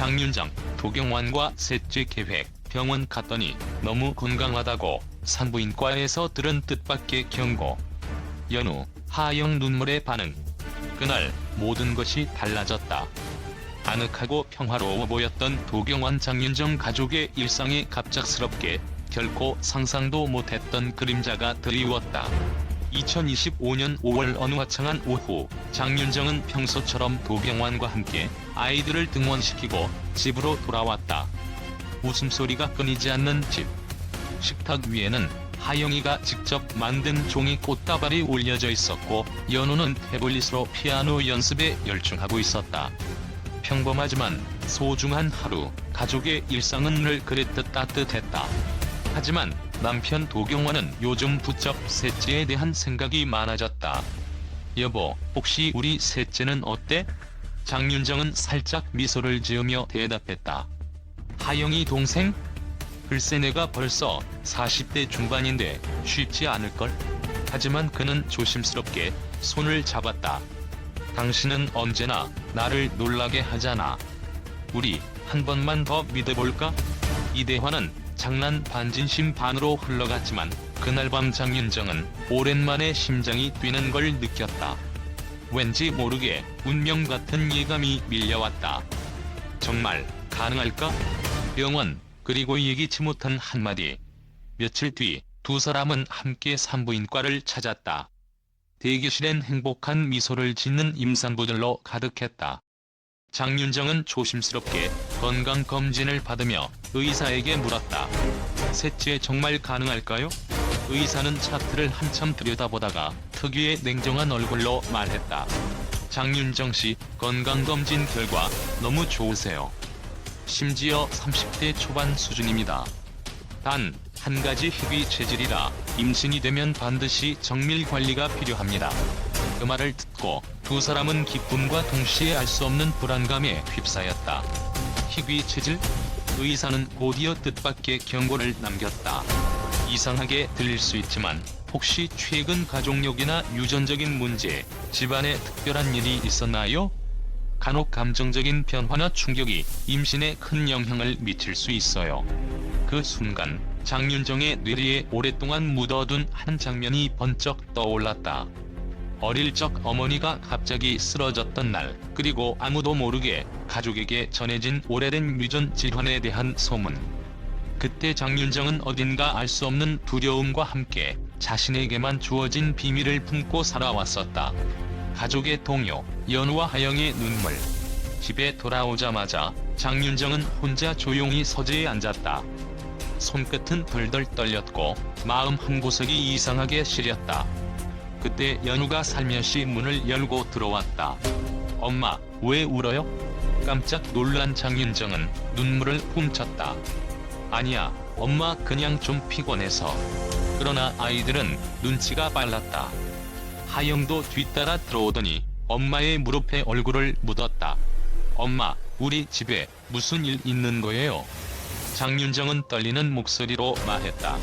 장윤정, 도경완과 셋째 계획, 병원 갔더니 너무 건강하다고 산부인과에서 들은 뜻밖의 경고. 연우, 하영 눈물의 반응. 그날 모든 것이 달라졌다. 아늑하고 평화로워 보였던 도경완 장윤정 가족의 일상에 갑작스럽게 결코 상상도 못했던 그림자가 드리웠다. 2025년 5월 어느 화창한 오후 장윤정은 평소처럼 도경완과 함께 아이들을 등원시키고 집으로 돌아왔다. 웃음소리가 끊이지 않는 집. 식탁 위에는 하영이가 직접 만든 종이 꽃다발이 올려져 있었고 연우는 태블릿으로 피아노 연습에 열중하고 있었다. 평범하지만 소중한 하루, 가족의 일상은 늘 그랬듯 따뜻했다. 하지만 남편 도경완은 요즘 부쩍 셋째에 대한 생각이 많아졌다. 여보, 혹시 우리 셋째는 어때? 장윤정은 살짝 미소를 지으며 대답했다. 하영이 동생? 글쎄 내가 벌써 40대 중반인데 쉽지 않을걸? 하지만 그는 조심스럽게 손을 잡았다. 당신은 언제나 나를 놀라게 하잖아. 우리 한 번만 더 믿어볼까? 이 대화는 장난 반 진심 반으로 흘러갔지만 그날 밤 장윤정은 오랜만에 심장이 뛰는 걸 느꼈다. 왠지 모르게 운명 같은 예감이 밀려왔다. 정말 가능할까? 병원 그리고 예기치 못한 한마디. 며칠 뒤 두 사람은 함께 산부인과를 찾았다. 대기실엔 행복한 미소를 짓는 임산부들로 가득했다. 장윤정은 조심스럽게 건강검진을 받으며 의사에게 물었다. 셋째 정말 가능할까요? 의사는 차트를 한참 들여다보다가 특유의 냉정한 얼굴로 말했다. 장윤정 씨 건강검진 결과 너무 좋으세요. 심지어 30대 초반 수준입니다. 단, 한 가지 희귀 체질이라 임신이 되면 반드시 정밀 관리가 필요합니다. 그 말을 듣고 두 사람은 기쁨과 동시에 알 수 없는 불안감에 휩싸였다. 희귀 체질? 의사는 곧이어 뜻밖의 경고를 남겼다. 이상하게 들릴 수 있지만 혹시 최근 가족력이나 유전적인 문제, 집안에 특별한 일이 있었나요? 간혹 감정적인 변화나 충격이 임신에 큰 영향을 미칠 수 있어요. 그 순간 장윤정의 뇌리에 오랫동안 묻어둔 한 장면이 번쩍 떠올랐다. 어릴 적 어머니가 갑자기 쓰러졌던 날, 그리고 아무도 모르게 가족에게 전해진 오래된 유전 질환에 대한 소문. 그때 장윤정은 어딘가 알 수 없는 두려움과 함께 자신에게만 주어진 비밀을 품고 살아왔었다. 가족의 동요, 연우와 하영의 눈물. 집에 돌아오자마자 장윤정은 혼자 조용히 서재에 앉았다. 손끝은 덜덜 떨렸고 마음 한 구석이 이상하게 시렸다. 그때 연우가 살며시 문을 열고 들어왔다. 엄마, 왜 울어요? 깜짝 놀란 장윤정은 눈물을 훔쳤다. 아니야, 엄마 그냥 좀 피곤해서. 그러나 아이들은 눈치가 빨랐다. 하영도 뒤따라 들어오더니 엄마의 무릎에 얼굴을 묻었다. 엄마, 우리 집에 무슨 일 있는 거예요? 장윤정은 떨리는 목소리로 말했다.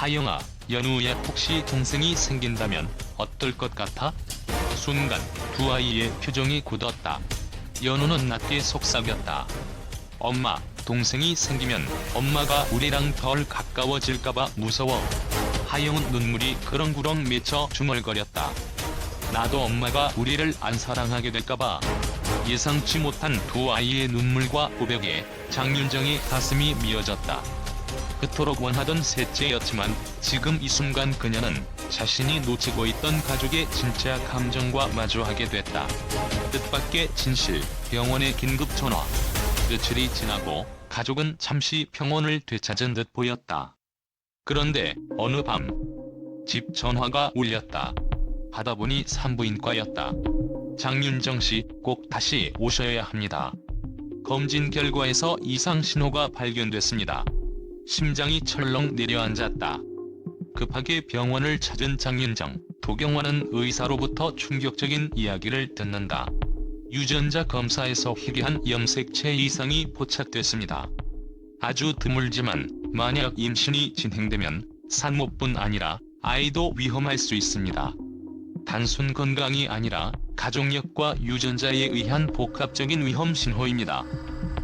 하영아, 연우에 혹시 동생이 생긴다면 어떨 것 같아? 순간 두 아이의 표정이 굳었다. 연우는 낮게 속삭였다. 엄마, 동생이 생기면 엄마가 우리랑 덜 가까워질까봐 무서워. 하영은 눈물이 그렁그렁 맺혀 중얼거렸다. 나도 엄마가 우리를 안 사랑하게 될까봐. 예상치 못한 두 아이의 눈물과 고백에 장윤정의 가슴이 미어졌다. 그토록 원하던 셋째였지만 지금 이 순간 그녀는 자신이 놓치고 있던 가족의 진짜 감정과 마주하게 됐다. 뜻밖의 진실, 병원의 긴급 전화. 며칠이 지나고 가족은 잠시 평온을 되찾은 듯 보였다. 그런데 어느 밤 집 전화가 울렸다. 받아보니 산부인과였다. 장윤정 씨 꼭 다시 오셔야 합니다. 검진 결과에서 이상 신호가 발견됐습니다. 심장이 철렁 내려앉았다. 급하게 병원을 찾은 장윤정, 도경완은 의사로부터 충격적인 이야기를 듣는다. 유전자 검사에서 희귀한 염색체 이상이 포착됐습니다. 아주 드물지만 만약 임신이 진행되면 산모뿐 아니라 아이도 위험할 수 있습니다. 단순 건강이 아니라 가족력과 유전자에 의한 복합적인 위험 신호입니다.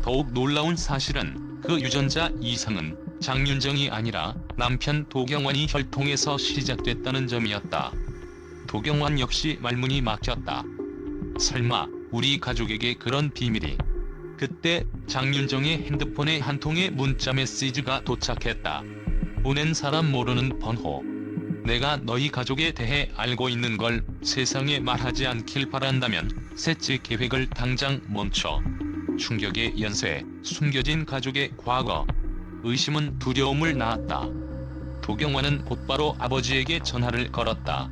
더욱 놀라운 사실은 그 유전자 이상은 장윤정이 아니라 남편 도경환이 혈통에서 시작됐다는 점이었다. 도경환 역시 말문이 막혔다. 설마 우리 가족에게 그런 비밀이 그때 장윤정의 핸드폰에 한 통의 문자 메시지가 도착했다. 보낸 사람 모르는 번호. 내가 너희 가족에 대해 알고 있는 걸 세상에 말하지 않길 바란다면 셋째 계획을 당장 멈춰. 충격의 연쇄, 숨겨진 가족의 과거. 의심은 두려움을 낳았다. 도경환은 곧바로 아버지에게 전화를 걸었다.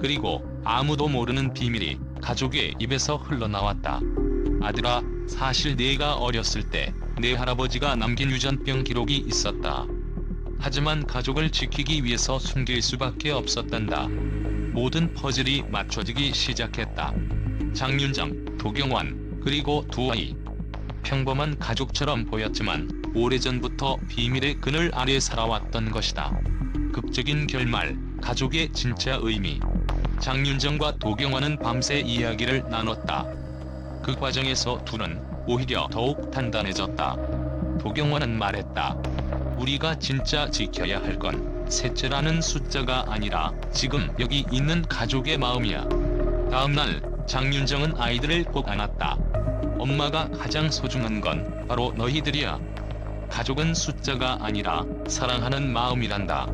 그리고 아무도 모르는 비밀이 가족의 입에서 흘러나왔다. 아들아, 사실 내가 어렸을 때 내 할아버지가 남긴 유전병 기록이 있었다. 하지만 가족을 지키기 위해서 숨길 수밖에 없었단다. 모든 퍼즐이 맞춰지기 시작했다. 장윤정, 도경환, 그리고 두 아이. 평범한 가족처럼 보였지만 오래전부터 비밀의 그늘 아래 살아왔던 것이다. 극적인 결말, 가족의 진짜 의미. 장윤정과 도경환은 밤새 이야기를 나눴다. 그 과정에서 둘은 오히려 더욱 단단해졌다. 도경환은 말했다. 우리가 진짜 지켜야 할 건 셋째라는 숫자가 아니라 지금 여기 있는 가족의 마음이야. 다음날 장윤정은 아이들을 꼭 안았다. 엄마가 가장 소중한 건 바로 너희들이야. 가족은 숫자가 아니라 사랑하는 마음이란다.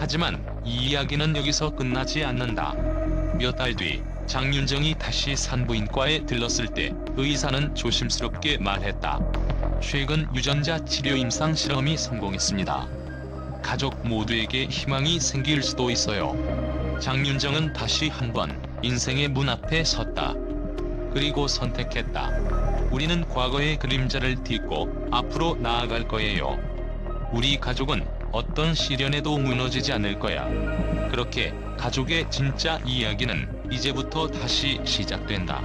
하지만 이 이야기는 여기서 끝나지 않는다. 몇 달 뒤 장윤정이 다시 산부인과에 들렀을 때 의사는 조심스럽게 말했다. 최근 유전자 치료 임상 실험이 성공했습니다. 가족 모두에게 희망이 생길 수도 있어요. 장윤정은 다시 한번 인생의 문 앞에 섰다. 그리고 선택했다. 우리는 과거의 그림자를 딛고 앞으로 나아갈 거예요. 우리 가족은 어떤 시련에도 무너지지 않을 거야. 그렇게 가족의 진짜 이야기는 이제부터 다시 시작된다.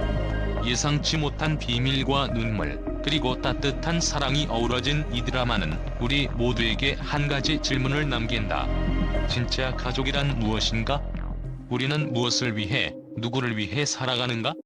예상치 못한 비밀과 눈물, 그리고 따뜻한 사랑이 어우러진 이 드라마는 우리 모두에게 한 가지 질문을 남긴다. 진짜 가족이란 무엇인가? 우리는 무엇을 위해, 누구를 위해 살아가는가?